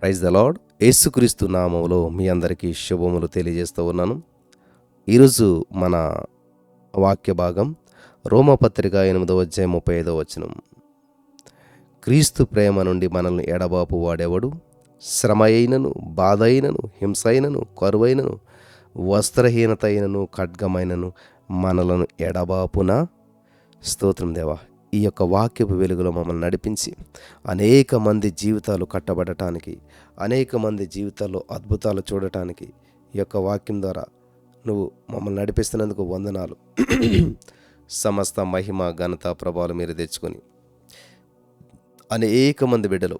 Praise the lord యేసుక్రీస్తు నామంలో మీ అందరికీ శుభములు తెలియజేస్తూ ఉన్నాను. ఈరోజు మన వాక్య భాగం రోమపత్రిక ఎనిమిదవ అధ్యాయం ముప్పై ఐదవ వచనం. క్రీస్తు ప్రేమ నుండి మనల్ని ఎడబాపు వాడేవాడు. శ్రమ అయినను బాధ అయినను హింస అయినను కరువైనను వస్త్రహీనత అయినను ఖడ్గమైనను మనలను ఎడబాపున? స్తోత్రం దేవా. ఈ యొక్క వాక్యపు వెలుగులో మమ్మల్ని నడిపించి అనేక మంది జీవితాలు కట్టబడటానికి అనేక మంది జీవితాల్లో అద్భుతాలు చూడటానికి ఈ యొక్క వాక్యం ద్వారా నువ్వు మమ్మల్ని నడిపిస్తున్నందుకు వందనాలు. సమస్త మహిమ ఘనత ప్రభావాలు మీరు తెచ్చుకొని అనేక మంది బిడ్డలు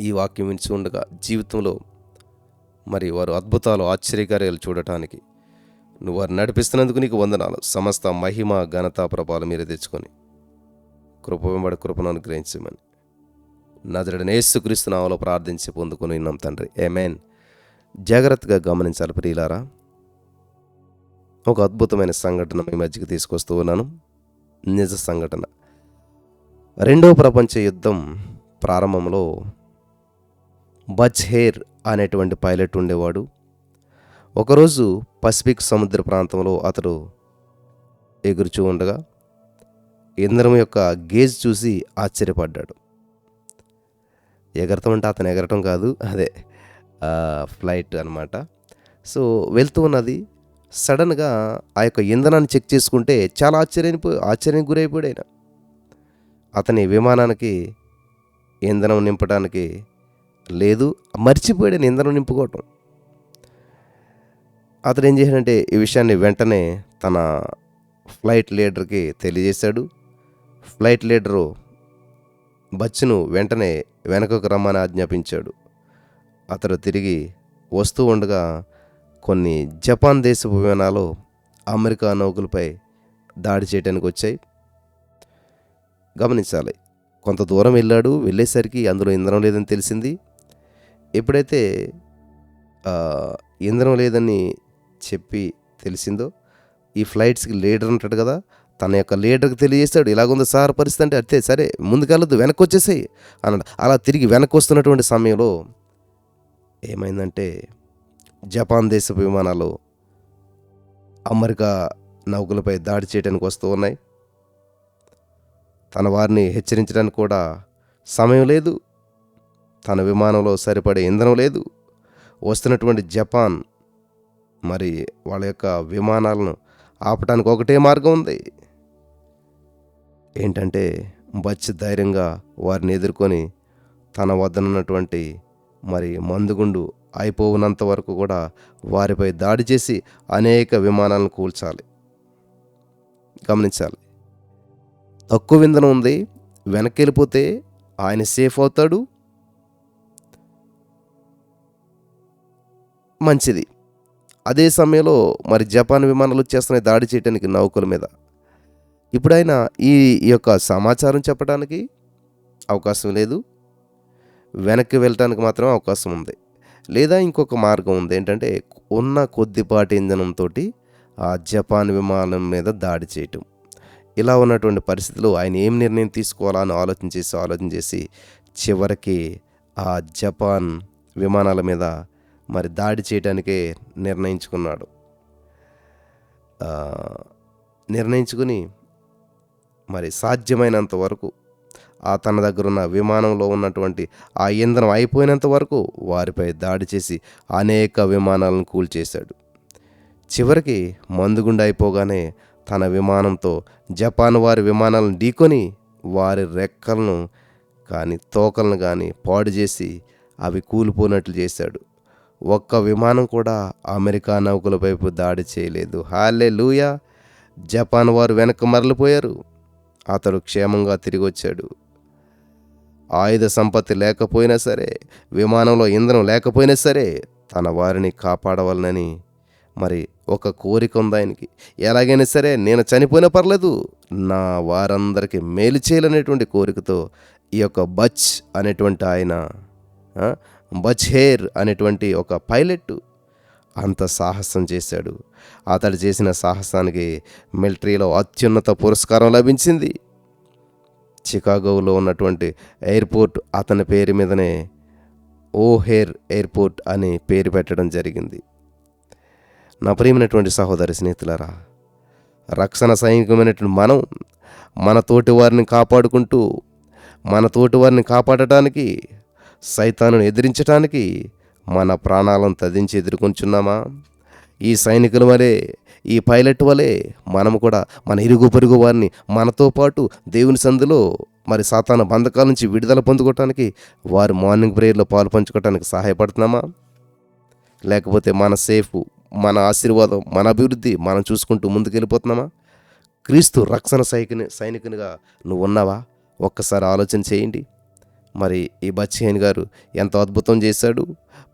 ఈ వాక్యం వినిచి ఉండగా జీవితంలో మరి వారు అద్భుతాలు ఆశ్చర్యకార్యాలు చూడటానికి నువ్వు వారు నడిపిస్తున్నందుకు నీకు వందనాలు. సమస్త మహిమ ఘనత ప్రభావాలు మీరు తెచ్చుకొని కృప వెంబడి కృపను అనుగ్రహించమని. నజరడ నేసుక్రీస్తు నామలో ప్రార్థించి పొందుకుని ఉన్నాం తండ్రి. ఏమేన్ జాగ్రత్తగా గమనించాలి ప్రియులారా. ఒక అద్భుతమైన సంఘటన మీ మధ్యకి తీసుకొస్తూ ఉన్నాను. నిజ సంఘటన. రెండవ ప్రపంచ యుద్ధం ప్రారంభంలో బజ్హేర్ అనేటువంటి పైలట్ ఉండేవాడు. ఒకరోజు పసిఫిక్ సముద్ర ప్రాంతంలో అతడు ఎగురుచూ ఉండగా ఇంద్రం యొక్క గేజ్ చూసి ఆశ్చర్యపడ్డాడు. ఎగరటం అంటే అతను ఎగరటం కాదు అదే ఫ్లైట్ అనమాట సో వెళ్తూ ఉన్నది. సడన్గా ఆ యొక్క ఇంధనాన్ని చెక్ చేసుకుంటే చాలా ఆశ్చర్యపో ఆశ్చర్యానికి గురైపోయాడు ఆయన. అతని విమానానికి ఇంధనం నింపడానికి లేదు మర్చిపోయాడు ఇంధనం నింపుకోవటం. అతను ఏం చేశాడంటే ఈ విషయాన్ని వెంటనే తన ఫ్లైట్ లీడర్కి తెలియజేశాడు. ఫ్లైట్ లీడరు బచ్చును వెంటనే వెనకకు రమ్మని ఆజ్ఞాపించాడు. అతడు తిరిగి వస్తూ ఉండగా కొన్ని జపాన్ దేశపు విమానాలు అమెరికా నౌకలపై దాడి చేయడానికి వచ్చాయి. గమనించాలి కొంత దూరం వెళ్ళాడు వెళ్ళేసరికి అందులో ఇంధనం లేదని తెలిసింది. ఎప్పుడైతే ఇంధనం లేదని చెప్పి తెలిసిందో ఈ ఫ్లైట్స్కి లీడర్ ఉంటాడు కదా తన యొక్క లీడర్కి తెలియజేస్తాడు ఇలాగుంది సార్ పరిస్థితి అంటే అంతే సరే ముందుకెళ్ళదు వెనక్కి వచ్చేసాయి అన్నాడు. అలా తిరిగి వెనక్కి వస్తున్నటువంటి సమయంలో ఏమైందంటే జపాన్ దేశపు విమానాలు అమెరికా నౌకలపై దాడి చేయడానికి వస్తూ ఉన్నాయి. తన వారిని హెచ్చరించడానికి కూడా సమయం లేదు. తన విమానంలో సరిపడే ఇంధనం లేదు. వస్తున్నటువంటి జపాన్ మరి వాళ్ళ యొక్క విమానాలను ఆపటానికి ఒకటే మార్గం ఉంది. ఏంటంటే బచ్ ధైర్యంగా వారిని ఎదుర్కొని తన వద్దనున్నటువంటి మరి మందుగుండు అయిపోవునంత వరకు కూడా వారిపై దాడి చేసి అనేక విమానాలను కూల్చాలి. గమనించాలి. తక్కువ ఇంధనం ఉంది. వెనక్కి వెళ్ళిపోతే ఆయన సేఫ్ అవుతాడు. మంచిది. అదే సమయంలో మరి జపాన్ విమానాలు వచ్చేస్తున్నాయి దాడి చేయడానికి నౌకల మీద. ఇప్పుడైనా ఈ యొక్క సమాచారం చెప్పడానికి అవకాశం లేదు. వెనక్కి వెళ్ళటానికి మాత్రం అవకాశం ఉంది. లేదా ఇంకొక మార్గం ఉంది. ఏంటంటే ఉన్న కొద్దిపాటి ఇంధనంతో ఆ జపాన్ విమానం మీద దాడి చేయటం. ఇలా ఉన్నటువంటి పరిస్థితిలో ఆయన ఏం నిర్ణయం తీసుకోవాలా అని ఆలోచన చేసి ఆలోచన చేసి చివరికి ఆ జపాన్ విమానాల మీద మరి దాడి చేయడానికే నిర్ణయించుకున్నాడు. నిర్ణయించుకుని మరి సాధ్యమైనంత వరకు ఆ తన దగ్గర ఉన్న విమానంలో ఉన్నటువంటి ఆ ఇంధనం అయిపోయినంత వరకు వారిపై దాడి చేసి అనేక విమానాలను కూల్చేశాడు. చివరికి మందుగుండు అయిపోగానే తన విమానంతో జపాన్ వారి విమానాలను ఢీకొని వారి రెక్కలను కానీ తోకలను కానీ పాడు చేసి అవి కూలిపోయినట్లు చేశాడు. ఒక్క విమానం కూడా అమెరికా నౌకల వైపు దాడి చేయలేదు. హాలే లూయా జపాన్ వారు వెనక్కి మరలిపోయారు. అతడు క్షేమంగా తిరిగి వచ్చాడు ఆయుధ సంపత్తి లేకపోయినా సరే విమానంలో ఇంధనం లేకపోయినా సరే తన వారిని కాపాడవలనని. మరి ఒక కోరిక ఉంది ఆయనకి? ఎలాగైనా సరే నేను చనిపోయినా పర్లేదు నా వారందరికీ మేలు చేయాలనేటువంటి కోరికతో ఈ యొక్క బచ్ అనేటువంటి ఆయన బచ్ హేర్ అనేటువంటి ఒక పైలట్ అంత సాహసం చేశాడు. అతడు చేసిన సాహసానికి మిలిటరీలో అత్యున్నత పురస్కారం లభించింది. చికాగోలో ఉన్నటువంటి ఎయిర్పోర్ట్ అతని పేరు మీదనే ఓహేర్ ఎయిర్పోర్ట్ అని పేరు పెట్టడం జరిగింది. నా ప్రియమైనటువంటి సహోదరి స్నేహితులారా రక్షణ సైనికమైనటువంటి మనం మన తోటి వారిని కాపాడుకుంటూ మన తోటి వారిని కాపాడటానికి సైతాను ఎదిరించటానికి మన ప్రాణాలను తదించి ఎదుర్కొంచున్నామా ఈ సైనికుల వలె ఈ పైలట్ వలె మనము కూడా మన ఇరుగు పొరుగు వారిని మనతో పాటు దేవుని సందులో మరి సాతాన బంధకాల నుంచి విడుదల పొందుకోవటానికి వారు మార్నింగ్ ప్రేయర్లో పాలు పంచుకోవటానికి సహాయపడుతున్నామా? లేకపోతే మన సేఫ్ మన ఆశీర్వాదం మన అభివృద్ధి మనం చూసుకుంటూ ముందుకెళ్ళిపోతున్నామా క్రీస్తు రక్షణ సైకిని సైనికునిగా నువ్వు ఉన్నావా? ఒక్కసారి ఆలోచన చేయండి. మరి ఈ బచ్చయ్యన్ గారు ఎంత అద్భుతం చేశాడు?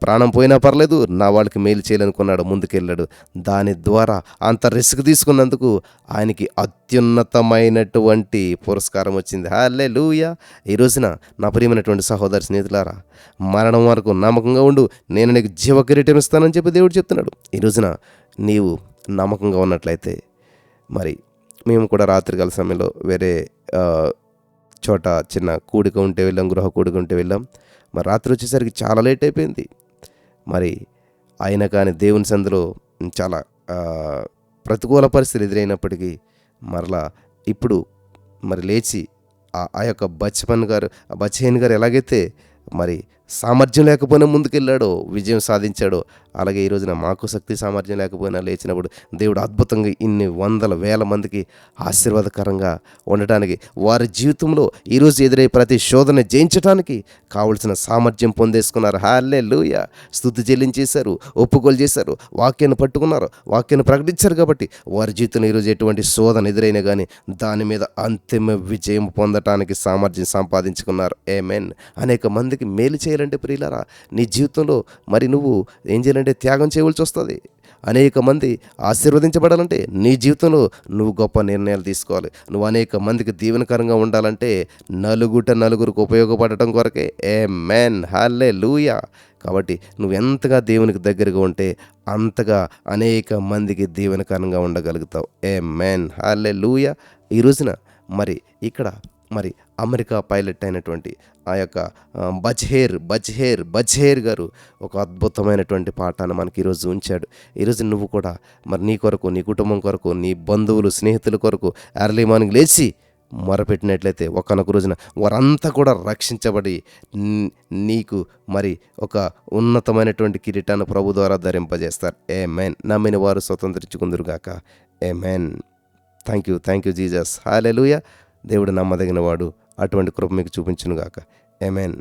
ప్రాణం పోయినా పర్లేదు నా వాళ్ళకి మేలు చేయాలనుకున్నాడు ముందుకెళ్ళాడు. దాని ద్వారా అంత రిస్క్ తీసుకున్నందుకు ఆయనకి అత్యున్నతమైనటువంటి పురస్కారం వచ్చింది. హాలే లూయా ఈ రోజున నా ప్రియమైనటువంటి సహోదరి స్నేహితులారా మరణం వరకు నమ్మకంగా ఉండు. నేను నీకు జీవ కిరీటం ఇస్తానని చెప్పి దేవుడు చెప్తున్నాడు. ఈ రోజున నీవు నమ్మకంగా ఉన్నట్లయితే మరి మేము కూడా రాత్రికాల సమయంలో వేరే చోట చిన్న కూడిక ఉంటే వెళ్ళాం గృహ కూడిక ఉంటే వెళ్ళాం. మరి రాత్రి వచ్చేసరికి చాలా లేట్ అయిపోయింది. మరి ఆయన కానీ దేవుని సందులో చాలా ప్రతికూల పరిస్థితులు ఎదురైనప్పటికీ మరలా ఇప్పుడు మరి లేచి ఆ- ఆ యొక్క బచ్చపన్ గారు ఆ బచ్చయ్యన్ గారు ఎలాగైతే మరి సామర్థ్యం లేకపోయినా ముందుకెళ్ళాడో విజయం సాధించాడో. అలాగే ఈ రోజున మాకు శక్తి సామర్థ్యం లేకపోయినా లేచినప్పుడు దేవుడు అద్భుతంగా ఇన్ని వందల వేల మందికి ఆశీర్వాదకరంగా ఉండటానికి వారి జీవితంలో ఈరోజు ఎదురయ్యే ప్రతి శోధన జయించడానికి కావలసిన సామర్థ్యం పొందేసుకున్నారు. హాలే లూయ స్థుతి చెల్లించేశారు ఒప్పుకోలు చేశారు వాక్యాన్ని పట్టుకున్నారు వాక్యాన్ని ప్రకటించారు కాబట్టి వారి జీవితంలో ఈరోజు ఎటువంటి శోధన ఎదురైనా కానీ దాని మీద అంతిమ విజయం పొందటానికి సామర్థ్యం సంపాదించుకున్నారు. ఏమెన్ అనేక మందికి మేలు చేయాలంటే ప్రియులారా నీ జీవితంలో మరి నువ్వు ఏం చేయాలంటే త్యాగం చేయవలసి వస్తుంది. అనేక మంది ఆశీర్వదించబడాలంటే నీ జీవితంలో నువ్వు గొప్ప నిర్ణయాలు తీసుకోవాలి. నువ్వు అనేక మందికి దీవెనకరంగా ఉండాలంటే నలుగుట నలుగురికి ఉపయోగపడటం కొరకే. ఏ మెన్ హాలే లూయా కాబట్టి నువ్వు ఎంతగా దేవునికి దగ్గరగా ఉంటే అంతగా అనేక మందికి దీవెనకరంగా ఉండగలుగుతావు. ఏ మెన్ హాలే లూయా ఈ రోజున మరి ఇక్కడ మరి అమెరికా పైలట్ అయినటువంటి ఆ యొక్క బజ్హేర్ బజ్హేర్ బజ్హేర్ గారు ఒక అద్భుతమైనటువంటి పాఠాన్ని మనకి ఈరోజు ఉంచాడు. ఈరోజు నువ్వు కూడా మరి నీ కొరకు నీ కుటుంబం కొరకు నీ బంధువులు స్నేహితుల కొరకు ఎర్లీ మార్నింగ్ లేచి మొరపెట్టినట్లయితే ఒకనొక రోజున వారంతా కూడా రక్షించబడి నీకు మరి ఒక ఉన్నతమైనటువంటి కిరీటాన్ని ప్రభు ద్వారా ధరింపజేస్తారు. ఏ మెన్ నమ్మిన వారు స్వతంత్రించుకుందరుగాక amen thank you thank you Jesus hallelujah దేవుడు నమ్మదగినవాడు. అటువంటి కృప మీకు చూపించునుగాక. ఎమెన్